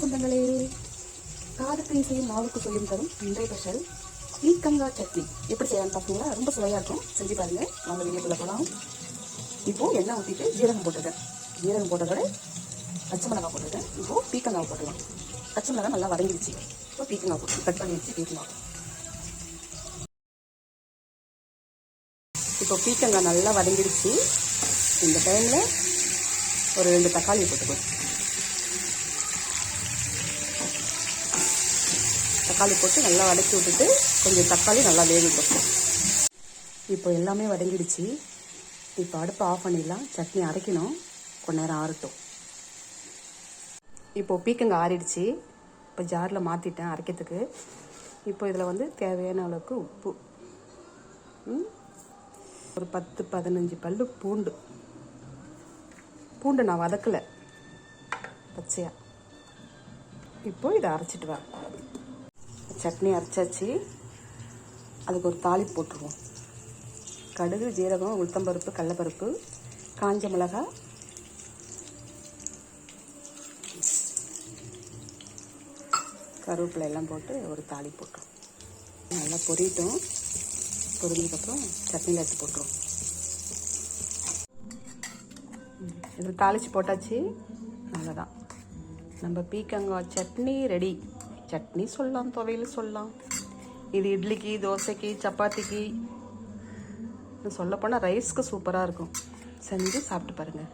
சொந்தங்களே காதுக்கு இசையும் நாவுக்கு சொல்லும் தரும் இன்றைய ஸ்பெஷல் பீக்கங்காய் சட்னி. எப்படி செய்யலாம் பார்த்தீங்களா ரொம்ப சுவையாக இருக்கும். செஞ்சு பாருங்க. வாங்க வீடியோக்குள்ள போகலாம் இப்போது எண்ணெய் ஊற்றிட்டு ஜீரகம் போட்டுருக்கேன் ஜீரகம் போட்டதோட பச்சை மிளகாய் போட்டுருக்கேன் இப்போது பீக்கங்காய் போட்டுருவோம் பச்சை மிளகாய் நல்லா வதங்கிடுச்சு. இப்போ பீக்கங்காய் போட்டு கட் பண்ணி வச்சு பீக்கங்காய் இப்போ பீக்கங்காய் நல்லா வதங்கிடுச்சு. இந்த டைமில் ஒரு ரெண்டு தக்காளி போட்டுக்கோ தக்காளி போட்டு நல்லா வதக்கி விட்டுட்டு கொஞ்சம் தக்காளி நல்லா வேகட்டும் இப்போ எல்லாமே வதங்கிடுச்சு. இப்போ அடுப்பை ஆஃப் பண்ணிடலாம். சட்னி அரைக்கணும். கொஞ்ச நேரம் ஆறட்டும். இப்போது பீக்கங்காய் ஆறிடுச்சு. இப்போ ஜாரில் மாற்றிட்டேன் அரைக்கிறதுக்கு. இப்போ இதில் வந்து தேவையான அளவுக்கு உப்பு. ஒரு பத்து பதினஞ்சு பல்லு பூண்டு. பூண்டு நான் வதக்கலை. பச்சையாக இப்போ இதை அரைச்சிட்டு வரேன். சட்னி அரைச்சாச்சு. அதுக்கு ஒரு தாளிப்பு போட்டுருவோம். கடுகு ஜீரகம் உளுத்தம்பருப்பு கடலப்பருப்பு காஞ்ச மிளகா. கருவேப்பிலை எல்லாம் போட்டு ஒரு தாளி போட்டுரும் நல்லா பொரியட்டும். பொரிஞ்சதுக்கப்புறம் சட்னியில் எடுத்து போட்டுரும் இது தாளித்து போட்டாச்சு. நல்லதான் நம்ம பீக்கங்காய் சட்னி ரெடி. சட்னி சொல்லலாம் துவையல் சொல்லலாம். இது இட்லிக்கு தோசைக்கு சப்பாத்திக்கு. சொல்லப்போனால் ரைஸ்க்கு சூப்பராக இருக்கும். செஞ்சு சாப்பிட்டு பாருங்கள்